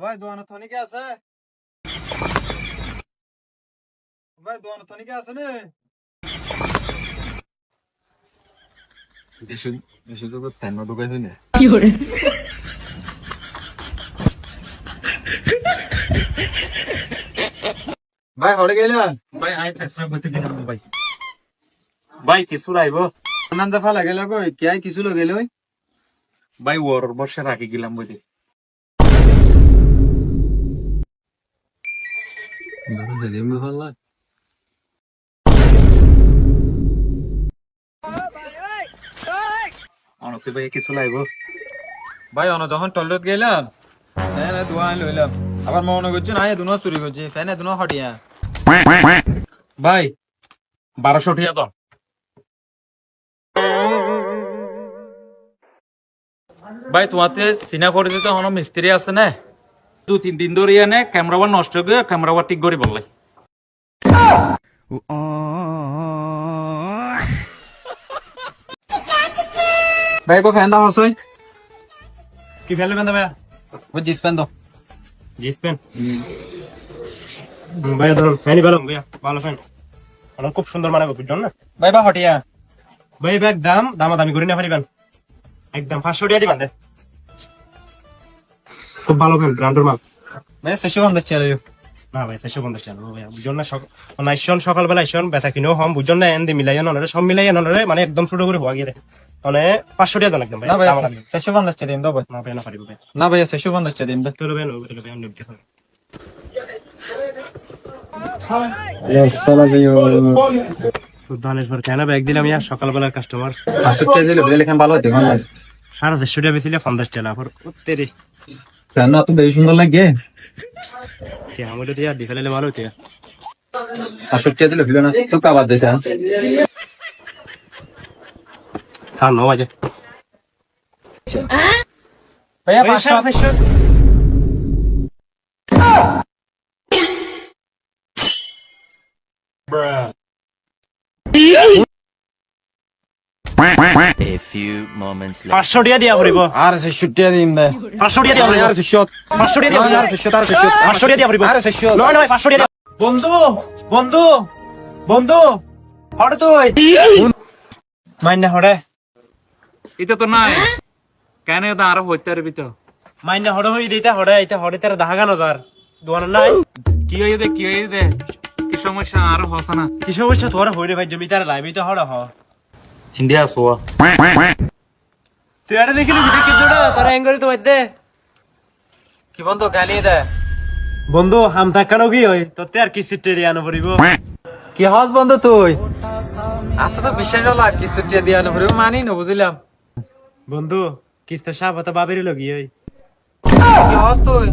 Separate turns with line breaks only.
ভাই দোয়ানো থনিকে আছে? ভাই দোয়ানো থনিকে আছে নে? বেশি বেশি তো ফ্যান ঢুকাই হই না? ভাই হড়ে গেলেন
ভাই আই ফেসরা করতে দিলাম ভাই। ভাই কিছু লাইব?
আনন্দ ফালা গেল কই? কে কিছু lo গেল
ভাই ওর বসে রাখি গেলাম বুঝি অনতে ভাই কিছু লাইব
ভাই, অন যখন টয়লেট গেলাম ধোয়া লইলাম। আবার মনে না দুনো চুরি দুনো হটিয়া।
ভাই, বারোশো টিয়া তো ভাই, তোমাতে চিনা পরিচিত হন মিস্ত্রি আছে না? দু তিন দিন ধরে এনে ক্যামেরা নষ্ট করে ক্যামেরা ঠিক করে বললাই
ভাই কো ফ্যান দাও হসই
কি ফেলবেন ভাই
ওই জিস ফ্যান দাও
জিস পেন ভাইয়া ধরুন ফ্যানই ভালো ভাইয়া ভালো ফ্যান আমার খুব সুন্দর মানাবে না
ভাই বা হটিয়া।
ভাই ব্যাগ দাম দামাদামি করে না পারিবেন একদম পাঁচশো টাকা দিবেন দে। খুব ভালো ফ্যান ব্র্যান্ডের মাল
ভাই শেষ বন্ধ চলে
না ভাই ভাইয়া। বুঝলেন না সক- না সকালবেলা কিনেও হম এন দি সব মানে একদম ছোট করে মানে পাঁচশো টাকা দেন একদম ভাই
না ভাই শেষ বন্ধ চলে দিন দাও ভাই
না ভাই না পারিব ভাই
না ভাই শেষ বন্ধ চলে দিন দাও
তোর ভাই তোর ভাই কিছু
চলা। যাইও
দানেশ্বর কেন ব্যাগ দিলাম ইয়া? সকালবেলার কাস্টমার
দিলে ভালো হতে
সাড়ে চারশো টাকা বেছিলে পঞ্চাশ টাকা তেরে
তো বেশি সুন্দর লাগে?
আমার তো দিয়া দি ফেলালে ভালো হতো
আসলে দিলে ভিলো না তো কাবার দিছে
হ্যাঁ? ন বাজে।
ভাইয়া পাঁচশো
A few moments later.
পাঁচশো টাকা দিয়া পড়িব
আর শেষ ছুটি দিন দে।
পাঁচশো টাকা দিয়া পড়িব
আর শেষ
পাঁচশো টাকা দিয়া পড়িব
আর শেষ আর শেষ
পাঁচশো টাকা দিয়া পড়িব
আর শেষ
নয় নয় পাঁচশো টাকা বন্ধু বন্ধু বন্ধু হড় তুই। মাইনা হড়ে
এটা তো নাই। কেন এটা আরও হইতে পারবি তো
মাইনা হড়ে হই দিতে হড়ে এটা হড়ে তার দাহা গানো তার দোয়ান নাই।
কি দে কি দে কি সমস্যা? আরও হসে না।
কি সমস্যা? তোর হইরে ভাই জমি তার লাইবি তো হড়ে হ।
ইন্ডিয়া সোয়া
তুই আরে দেখিলি ভিডিও কি জোড়া তার এঙ্গরি তো বাইতে
কি বন্ধু গালি দে।
বন্ধু হাম থাকানো কি হয় তোতে আর কি সিটে দিয়ে আনো পড়িব
কি হস বন্ধু তুই? আত তো বিশ্বাস হলো কি ছুটি দিয়া না পড়িব মানি না বুঝলাম।
বন্ধু কিস্ত সাপ তো বাবেরি লগি ওই
কি হস তুই?